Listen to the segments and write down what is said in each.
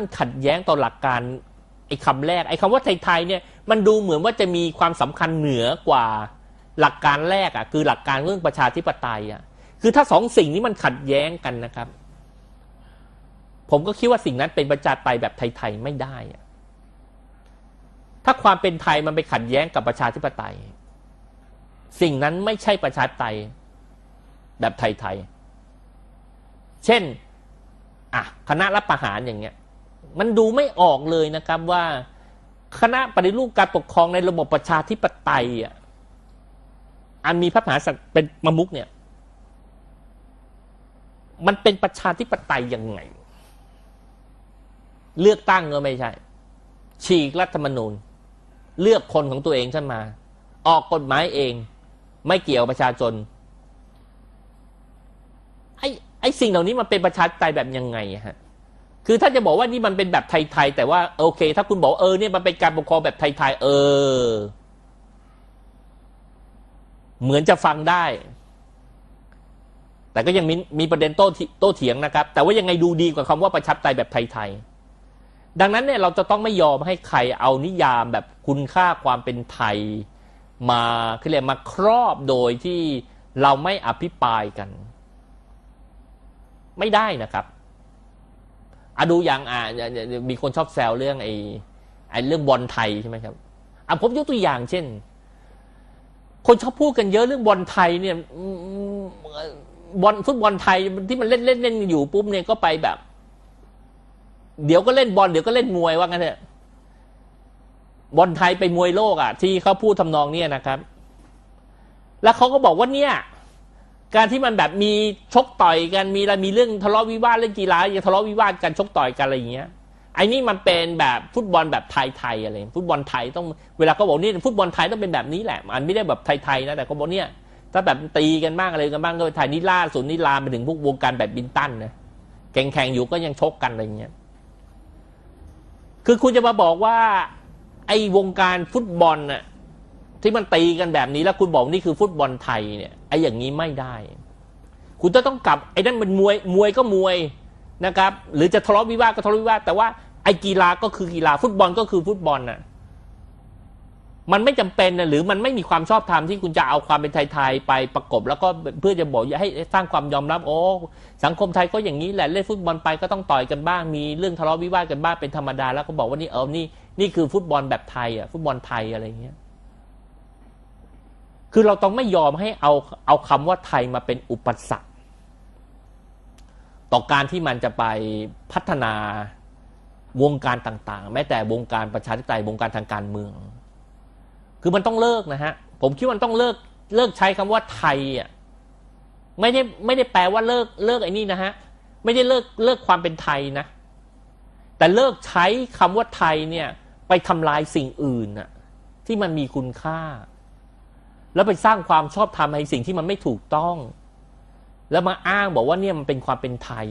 มันขัดแย้งต่อหลักการไอ้คำแรก ไอ้คำว่าไทยๆเนี่ยมันดูเหมือนว่าจะมีความสำคัญเหนือกว่าหลักการแรกอะคือหลักการเรื่องประชาธิปไตยอะคือถ้าสองสิ่งนี้มันขัดแย้งกันนะครับ ผมก็คิดว่าสิ่งนั้นเป็นประชาธิปไตยแบบไทยๆไม่ได้อะถ้าความเป็นไทยมันไปขัดแย้งกับประชาธิปไตย สิ่งนั้นไม่ใช่ประชาธิปไตยแบบไทยๆเช่นอะคณะรับประหารอย่างเงี้ย มันดูไม่ออกเลยนะครับว่าคณะปฏิรูปการปกครองในระบบประชาธิปไตยอะอันมีพระมหากษัตริย์เป็นมมุกเนี่ย มันเป็นประชาธิปไตยยังไง เลือกตั้งก็ไม่ใช่ ฉีกรัฐธรรมนูญ เลือกคนของตัวเองขึ้นมา ออกกฎหมายเอง ไม่เกี่ยวประชาชนไอ้ไอ้สิ่งเหล่านี้มันเป็นประชาธิปไตยแบบยังไงฮะ คือถ้าจะบอกว่านี่มันเป็นแบบไทยๆแต่ว่าโอเค ถ้าคุณบอกเออเนี่ยมันเป็นการปกครองแบบไทยๆเออ เหมือนจะฟังได้ แต่ก็ยังมีมีประเด็นโต้โต้เถียงนะครับ แต่ว่ายังไงดูดีกว่าคำว่าประชาธิปไตยแบบไทยๆดังนั้นเนี่ยเราจะต้องไม่ยอมให้ใครเอานิยามแบบคุณค่าความเป็นไทย มาคือเรียกมาครอบโดยที่เราไม่อภิปรายกัน ไม่ได้นะครับ อะดูอย่างอ่ามีคนชอบแซวเรื่องไอ้ไอ้เรื่องบอลไทยใช่ไหมครับอะผมยกตัวอย่างเช่น คนชอบพูดกันเยอะเรื่องบอลไทยเนี่ยบอลฟุตบอลไทยที่มันเล่นเล่นเล่นอยู่ปุ๊บเนี่ยก็ไปแบบ เดี๋ยวก็เล่นบอลเดี๋ยวก็เล่นมวยว่างั้นเถอะบอลไทยไปมวยโลกอะ ที่เขาพูดทำนองเนี้ยนะครับ แล้วเขาก็บอกว่าเนี่ย การที่มันแบบมีชกต่อยกันมีอะไรมีเรื่องทะเลาะวิวาทเรื่องกีฬาอย่าทะเลาะวิวาทกันชกต่อยกันอะไรอย่างเงี้ยไอ้นี่มันเป็นแบบฟุตบอลแบบไทยๆอะไรฟุตบอลไทยต้องเวลาเขาบอกนี่ฟุตบอลไทยต้องเป็นแบบนี้แหละมันไม่ได้แบบไทยๆนะแต่เขาบอกเนี่ยถ้าแบบตีกันบ้างอะไรกันบ้างก็ไทยนี่ล่าสุดนี่ลามไปถึงพวกวงการแบบบินตันนะแข่งแข่งอยู่ก็ยังชกกันอะไรเงี้ยคือคุณจะมาบอกว่า ไอ้วงการฟุตบอลน่ะ ที่มันตีกันแบบนี้แล้วคุณบอกนี่คือฟุตบอลไทยเนี่ยไอ้อย่างนี้ไม่ได้ คุณจะต้องกลับไอ้นั่นเป็นมวยมวยก็มวยนะครับ หรือจะทะเลาะวิวาทก็ทะเลาะวิวาทแต่ว่าไอ้กีฬาก็คือกีฬาฟุตบอลก็คือฟุตบอลน่ะมันไม่จำเป็นนะหรือมันไม่มีความชอบธรรมที่คุณจะเอาความเป็นไทยๆไปประกบ แล้วก็เพื่อจะบอกให้สร้างความยอมรับโอ้สังคมไทยก็อย่างนี้แหละเล่นฟุตบอลไปก็ต้องต่อยกันบ้าง มีเรื่องทะเลาะวิวาทกันบ้างเป็นธรรมดาแล้วก็บอกว่านี่เออนี่นี่คือฟุตบอลแบบไทยอะฟุตบอลไทยอะไรเงี้ย คือเราต้องไม่ยอมให้เอาเอาคำว่าไทยมาเป็นอุปสรรคต่อการที่มันจะไปพัฒนาวงการต่างๆ แม้แต่วงการประชาธิปไตยวงการทางการเมือง คือมันต้องเลิกนะฮะ ผมคิดว่ามันต้องเลิกเลิกใช้คำว่าไทยอะไม่ได้ไม่ได้แปลว่าเลิกเลิกไอ้นี่นะฮะ ไม่ได้เลิกเลิกความเป็นไทยนะ แต่เลิกใช้คำว่าไทยเนี่ย ไปทำลายสิ่งอื่นน่ะที่มันมีคุณค่า แล้วไปสร้างความชอบธรรมในสิ่งที่มันไม่ถูกต้อง แล้วมาอ้างบอกว่าเนี่ยมันเป็นความเป็นไทย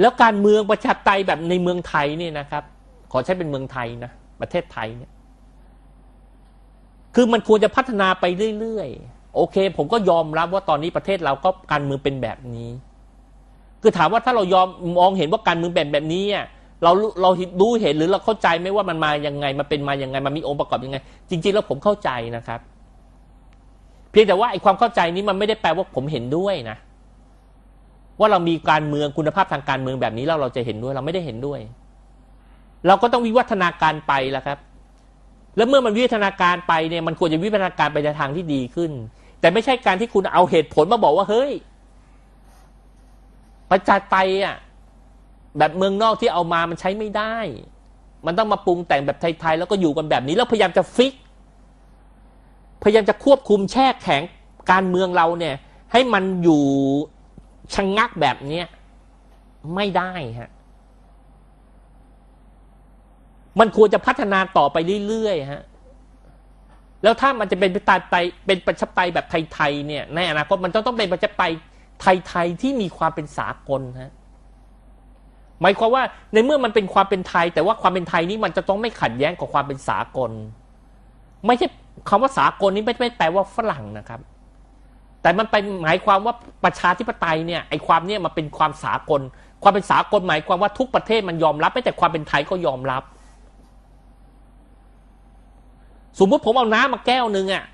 แล้วการเมืองประชาธิปไตยแบบในเมืองไทยเนี่ยนะครับ ขอใช้เป็นเมืองไทยนะประเทศไทยเนี่ย คือมันควรจะพัฒนาไปเรื่อยๆโอเค ผมก็ยอมรับว่าตอนนี้ประเทศเราก็การเมืองเป็นแบบนี้ คือถามว่าถ้าเรายอมมองเห็นว่าการเมืองแบบแบบนี้อะ เราเราดูเห็นหรือเราเข้าใจไหมว่ามันมายังไงมันเป็นมายังไง มันมีองค์ประกอบยังไง จริง ๆ แล้วผมเข้าใจนะครับ เพียงแต่ว่าไอ้ความเข้าใจนี้มันไม่ได้แปลว่าผมเห็นด้วยนะ ว่าเรามีการเมืองคุณภาพทางการเมืองแบบนี้แล้วเราจะเห็นด้วย เราไม่ได้เห็นด้วย เราก็ต้องวิวัฒนาการไปแล้วครับ แล้วเมื่อมันวิวัฒนาการไปเนี่ยมันควรจะวิวัฒนาการไปในทางที่ดีขึ้น แต่ไม่ใช่การที่คุณเอาเหตุผลมาบอกว่าเฮ้ยประชาธิปไตยอะ แบบเมืองนอกที่เอามามันใช้ไม่ได้ มันต้องมาปรุงแต่งแบบไทยๆแล้วก็อยู่กันแบบนี้แล้วพยายามจะฟิก พยายามจะควบคุมแช่แข็งการเมืองเราเนี่ย ให้มันอยู่ชะงงักแบบเนี้ยไม่ได้ฮะมันควรจะพัฒนาต่อไปเรื่อยๆฮะแล้วถ้ามันจะเป็นประชาไตเป็นประชาไตยแบบไทยๆเนี่ย ในอนาคตมันต้องต้องเป็นประชาไตยไทยๆที่มีความเป็นสากลฮะ หมายความว่าในเมื่อมันเป็นความเป็นไทย แต่ว่าความเป็นไทยนี้มันจะต้องไม่ขัดแย้งกับความเป็นสากล ไม่ใช่คำว่าสากลนี้ไม่ไม่แปลว่าฝรั่งนะครับ แต่มันไปหมายความว่าประชาธิปไตยเนี่ยไอ้ความเนี่ยมันเป็นความสากล ความเป็นสากลหมายความว่าทุกประเทศมันยอมรับไม่แต่ความเป็นไทยก็ยอมรับ สมมติผมเอาน้ำมาแก้วหนึ่งอะ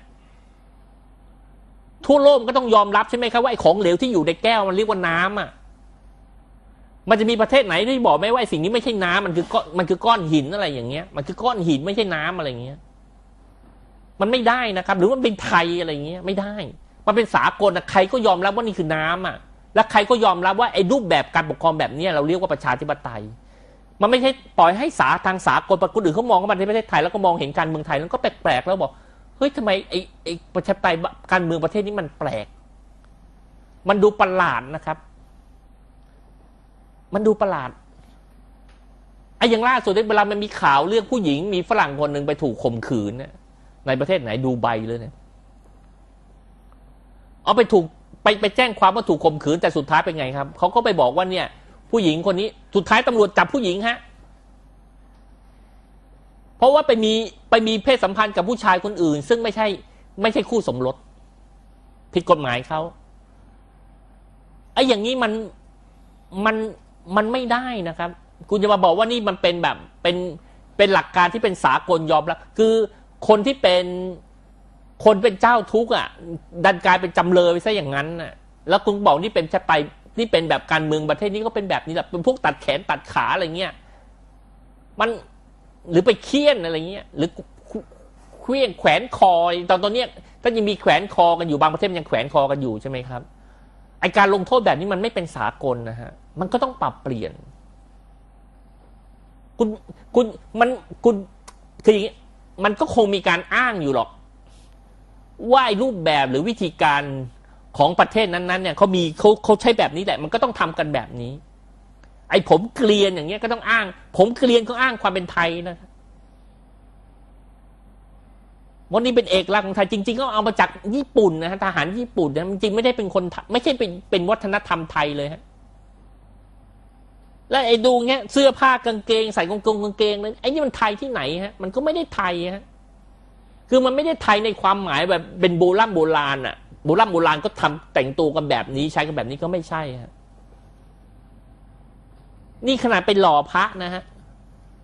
ทั่วโลกมันก็ต้องยอมรับใช่ไหมครับว่าไอ้ของเหลวที่อยู่ในแก้วมันเรียกว่าน้ำอะ มันจะมีประเทศไหนที่บอกไหมว่าไอ้สิ่งนี้ไม่ใช่น้ำมันคือก้อนมันคือก้อนหินอะไรอย่างเงี้ย มันคือก้อนหินไม่ใช่น้ำอะไรเงี้ย มันไม่ได้นะครับ หรือมันเป็นไทยอะไรเงี้ย ไม่ได้ มันเป็นสากลนะใครก็ยอมรับว่านี่คือน้ำอะ และใครก็ยอมรับว่าไอ้รูปแบบการปกครองแบบนี้เราเรียกว่าประชาธิปไตย มันไม่ใช่ปล่อยให้สาทางสากลประคนอื่นเขามองเข้ามาในประเทศไทยแล้วก็มองเห็นการเมืองไทยแล้วก็แปลกๆแล้วบอกเฮ้ยทำไมไอ้ไอ้ประชาธิปไตยการเมืองประเทศนี้มันแปลก มันดูประหลาดนะครับ มันดูประหลาดไอ้อย่างล่าสุดเนี่ยเวลามันมีข่าวเรื่องผู้หญิง มีฝรั่งคนหนึ่งไปถูกข่มขืนเนี่ยในประเทศไหนดูใบเลยเนี่ยเอาไปถูกไปไปแจ้งความว่าถูกข่มขืนแต่สุดท้ายเป็นไงครับเขาก็ไปบอกว่าเนี่ย ผู้หญิงคนนี้ สุดท้ายตำรวจจับผู้หญิงฮะเพราะว่าไปมีไปมีเพศสัมพันธ์กับผู้ชายคนอื่น ซึ่งไม่ใช่ ไม่ใช่คู่สมรสผิดกฎหมายเขาไอ้อย่างนี้มันมัน มันไม่ได้นะครับ คุณจะมาบอกว่านี่มันเป็นแบบเป็นเป็นหลักการที่เป็นสากลยอมรับคือคนที่เป็นคนเป็นเจ้าทุกข์อะ ดันกลายเป็นจำเลยไปซะอย่างนั้นน่ะ แล้วคุณบอกนี่เป็นชะไปนี่เป็นแบบการเมืองประเทศนี้ก็เป็นแบบนี้แหละเป็นพวกตัดแขนตัดขาอะไรเงี้ยมันหรือไปเคี่ยนอะไรเงี้ยหรือเคลี้ยงแขวนคอตอนตอนเนี้ยถ้ายังมีแขวนคอกันอยู่บางประเทศยังแขวนคอกันอยู่ใช่ไหมครับ ไอการลงโทษแบบนี้มันไม่เป็นสากลนะฮะ มันก็ต้องปรับเปลี่ยน คุณคุณมันคุณคืออย่างนี้มันก็คงมีการอ้างอยู่หรอก ว่ารูปแบบหรือวิธีการของประเทศนั้นๆเนี่ยเขามีเขาเขาใช้แบบนี้แหละ มันก็ต้องทำกันแบบนี้ ไอ้ผมเกลียนอย่างเงี้ยก็ต้องอ้าง ผมเกลียนก็อ้างความเป็นไทยนะครับ วันนี้เป็นเอกลักษณ์ของไทยจริง ๆ ก็เอามาจากญี่ปุ่นนะฮะทหารญี่ปุ่นนะจริงไม่ได้เป็นคนไม่ใช่เป็นเป็นวัฒนธรรมไทยเลยฮะแล้วไอ้ดูเงี้ยเสื้อผ้ากางเกงใส่กางเกงกางเกงเลยไอ้นี่มันไทยที่ไหนฮะมันก็ไม่ได้ไทยฮะคือมันไม่ได้ไทยในความหมายแบบเป็นโบราณโบราณอะโบราณโบราณก็ทำแต่งตัวกันแบบนี้ใช้กันแบบนี้ก็ไม่ใช่ฮะนี่ขนาดเป็นหล่อพระนะฮะ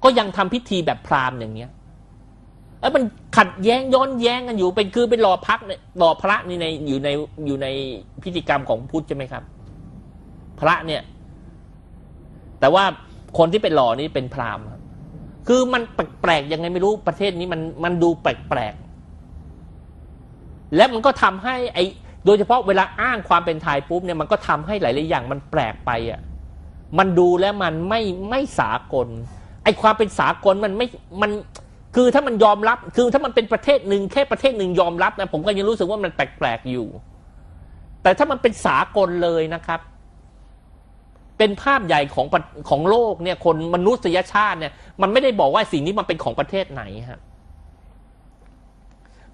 ก็ยังทำพิธีแบบพราหมณ์อย่างเงี้ย แล้วมันขัดแย้งย้อนแย้งกันอยู่เป็นคือเป็นรอพักเนี่ยรอพระนี่ในอยู่ในอยู่ในพิธีกรรมของพุทธใช่ไหมครับ พระเนี่ย แต่ว่าคนที่เป็นหล่อนี่เป็นพราหมณ์คือมันแปลกๆยังไงไม่รู้ประเทศนี้มันมันดูแปลกๆและมันก็ทำให้ไอโดยเฉพาะเวลาอ้างความเป็นไทยปุ๊บเนี่ยมันก็ทำให้หลายๆอย่างมันแปลกไปอะมันดูแล้วมันไม่ไม่สากลไอความเป็นสากลมันไม่มัน คือถ้ามันยอมรับ คือถ้ามันเป็นประเทศหนึ่งแค่ประเทศหนึ่งยอมรับนะผมก็ยังรู้สึกว่ามันแปลกๆอยู่ แต่ถ้ามันเป็นสากลเลยนะครับ เป็นภาพใหญ่ของของโลกเนี่ย คนมนุษยชาติเนี่ย มันไม่ได้บอกว่าสิ่งนี้มันเป็นของประเทศไหนฮะ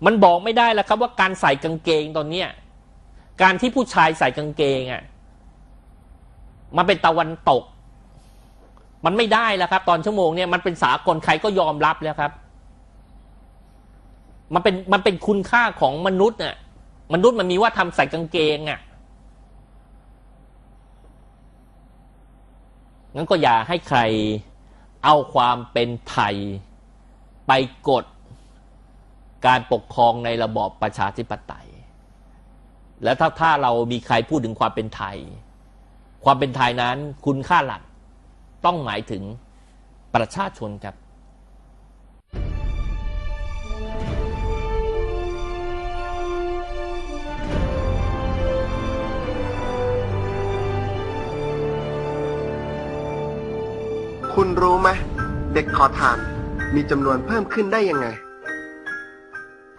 มันบอกไม่ได้แล้วครับ ว่าการใส่กางเกงตอนเนี้ยการที่ผู้ชายใส่กางเกงอะมันเป็นตะวันตก มันไม่ได้แล้วครับ ตอนชั่วโมงเนี่ยมันเป็นสากลใครก็ยอมรับแล้วครับ มันเป็นมันเป็นคุณค่าของมนุษย์น่ะ มนุษย์มันมีว่าทำใส่กางเกงอะงั้นก็อย่าให้ใครเอาความเป็นไทยไปกดการปกครองในระบอบประชาธิปไตย และถ้าถ้าเรามีใครพูดถึงความเป็นไทย ความเป็นไทยนั้นคุณค่าหลักต้องหมายถึงประชาชนครับ คุณรู้ไหมเด็กขอทานมีจำนวนเพิ่มขึ้นได้ยังไง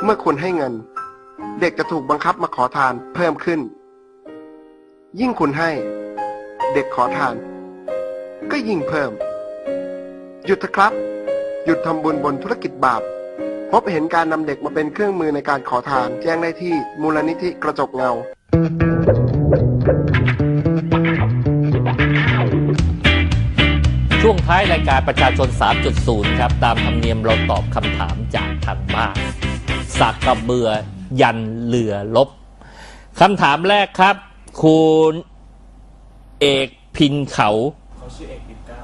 เมื่อคุณให้เงิน เด็กจะถูกบังคับมาขอทานเพิ่มขึ้น ยิ่งคุณให้ เด็กขอทาน ก็ยิ่งเพิ่ม หยุดเถอะครับ หยุดทำบุญบนธุรกิจบาป พบเห็นการนำเด็กมาเป็นเครื่องมือในการขอทาน แจ้งได้ที่มูลนิธิกระจกเงา ช่วงท้ายรายการประชาชน 3.0 ครับ ตามธรรมเนียมเราตอบคำถามจากทางบ้านสักกระเบือยันเรือลบคำถามแรกครับ คุณเอกพินเขาเขาชื่อเอกปินเก้า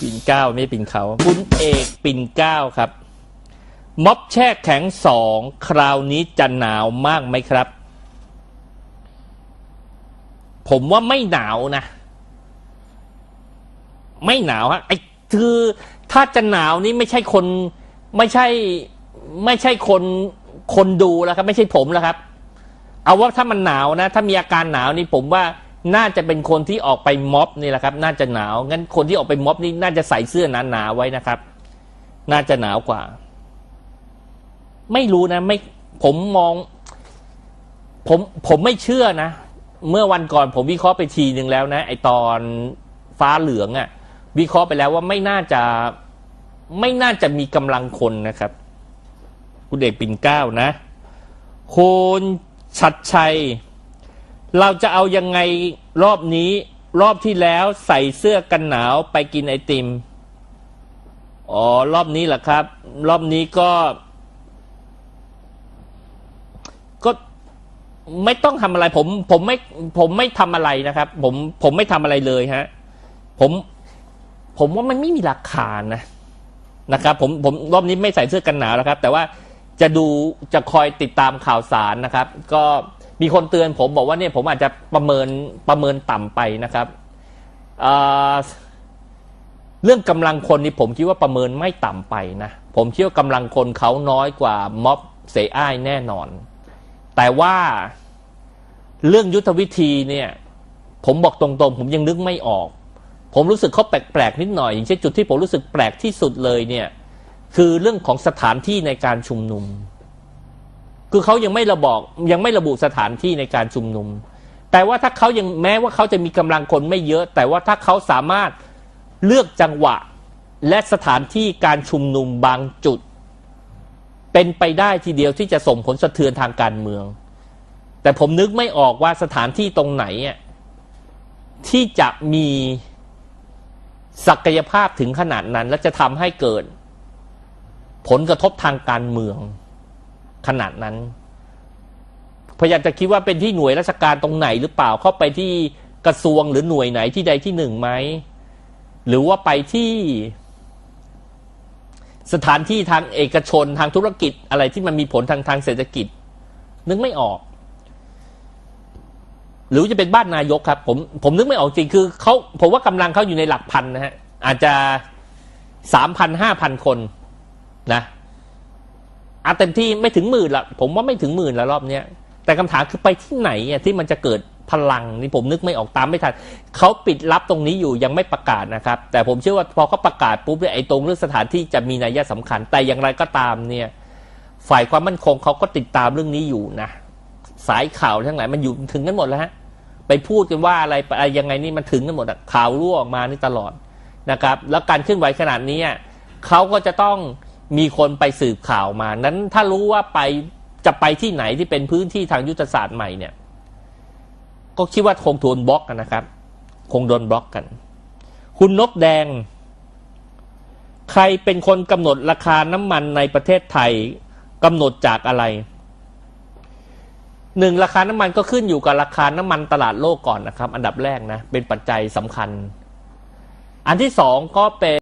ปินเก้าไม่ปินเขา คุณเอกปินเก้าครับ ม็อบแช่แข็งสองคราวนี้จะหนาวมากไหมครับ ผมว่าไม่หนาวนะ ไม่หนาวฮะไอ้คือถ้าจะหนาวนี่ไม่ใช่คนไม่ใช่ไม่ใช่คนคนดูแล้วครับ ไม่ใช่ผมแล้วครับ เอาว่าถ้ามันหนาวนะ ถ้ามีอาการหนาวนี่ผมว่าน่าจะเป็นคนที่ออกไปม็อบนี่แหละครับ น่าจะหนาวงั้นคนที่ออกไปม็อบนี่น่าจะใส่เสื้อหนาๆไว้นะครับ น่าจะหนาวกว่า ไม่รู้นะ ไม่ผมมอง ผมผมไม่เชื่อนะ เมื่อวันก่อนผมวิเคราะห์ไปทีหนึ่งแล้วนะไอตอนฟ้าเหลืองอะ่ะ วิเคราะห์ไปแล้วว่าไม่น่าจะไม่น่าจะมีกำลังคนนะครับ คุณเอกปิ่นเก้านะ โคุณชัดชัย เราจะเอายังไงรอบนี้ รอบที่แล้วใส่เสื้อกันหนาวไปกินไอติม อ๋อ รอบนี้แหละครับ รอบนี้ก็ ก็ไม่ต้องทำอะไร ผม ผมไม่ ผมไม่ทำอะไรนะครับ ผม ผมไม่ทำอะไรเลยฮะ ผม ผมว่ามันไม่มีหลักฐานนะนะครับผมผมรอบนี้ไม่ใส่เสื้อกันหนาวแล้วครับ แต่ว่าจะดูจะคอยติดตามข่าวสารนะครับ ก็มีคนเตือนผมบอกว่าเนี่ยผมอาจจะประเมินประเมินต่ำไปนะครับเเรื่องกำลังคนนี่ผมคิดว่าประเมินไม่ต่ำไปนะผมคิดว่ากำลังคนเขาน้อยกว่าม็อบเสอ้ายแน่นอน แต่ว่าเรื่องยุทธวิธีเนี่ย ผมบอกตรงๆ ผมยังนึกไม่ออก ผมรู้สึกเขาแปลกๆนิดหน่อย อย่างเช่นจุดที่ผมรู้สึกแปลกที่สุดเลยเนี่ยคือเรื่องของสถานที่ในการชุมนุม คือเขายังไม่ระบอกยังไม่ระบุสถานที่ในการชุมนุม แต่ว่าถ้าเขายังแม้ว่าเขาจะมีกำลังคนไม่เยอะ แต่ว่าถ้าเขาสามารถเลือกจังหวะและสถานที่การชุมนุมบางจุด เป็นไปได้ทีเดียวที่จะส่งผลสะเทือนทางการเมือง แต่ผมนึกไม่ออกว่าสถานที่ตรงไหนที่จะมี ศักยภาพถึงขนาดนั้น และจะทำให้เกิด ผลกระทบทางการเมืองขนาดนั้นพยายามจะคิดว่าเป็นที่หน่วยราชการตรงไหนหรือเปล่าเข้าไปที่กระทรวงหรือหน่วยไหนที่ใดที่หนึ่งไหมหรือว่าไปที่ สถานที่ทางเอกชนทางธุรกิจอะไรที่มันมีผลทางทางเศรษฐกิจ นึกไม่ออก หรือจะเป็นบ้านนายกครับ ผมผมนึกไม่ออกจริงคือเขาผมว่ากำลังเขาอยู่ในหลักพันนะฮะอาจจะสามพันห้าพันคนนะอาเต็มที่ไม่ถึงหมื่นละผมว่าไม่ถึงหมื่นละรอบเนี้ยแต่คำถามคือไปที่ไหนอะที่มันจะเกิดพลังนี่ผมนึกไม่ออกตามไม่ทันเขาปิดลับตรงนี้อยู่ยังไม่ประกาศนะครับ แต่ผมเชื่อว่าพอเขาประกาศปุ๊บเนี่ยไอ้ตรงเรื่องสถานที่จะมีนัยสำคัญ แต่อย่างไรก็ตามเนี่ยฝ่ายความมั่นคงเขาก็ติดตามเรื่องนี้อยู่นะ สายข่าวทั้งหลายมันอยู่ถึงกันหมดแล้วฮะ ไปพูดกันว่าอะไรอะไรยังไงนี่มันถึงกันหมดข่าวรั่วออกมานี่ตลอดนะครับ แล้วการเคลื่อนไหวขนาดนี้เขาก็จะต้องมีคนไปสืบข่าวมา นั้นถ้ารู้ว่าไปจะไปที่ไหนที่เป็นพื้นที่ทางยุทธศาสตร์ใหม่เนี่ย ก็คิดว่าคงโดนบล็อกกันนะครับ คงโดนบล็อกกัน คุณนกแดง ใครเป็นคนกำหนดราคาน้ำมันในประเทศไทยกำหนดจากอะไร หนึ่งราคาน้ำมันก็ขึ้นอยู่กับราคาน้ำมันตลาดโลกก่อนนะครับ อันดับแรกนะเป็นปัจจัยสำคัญ อันที่สองก็เป็น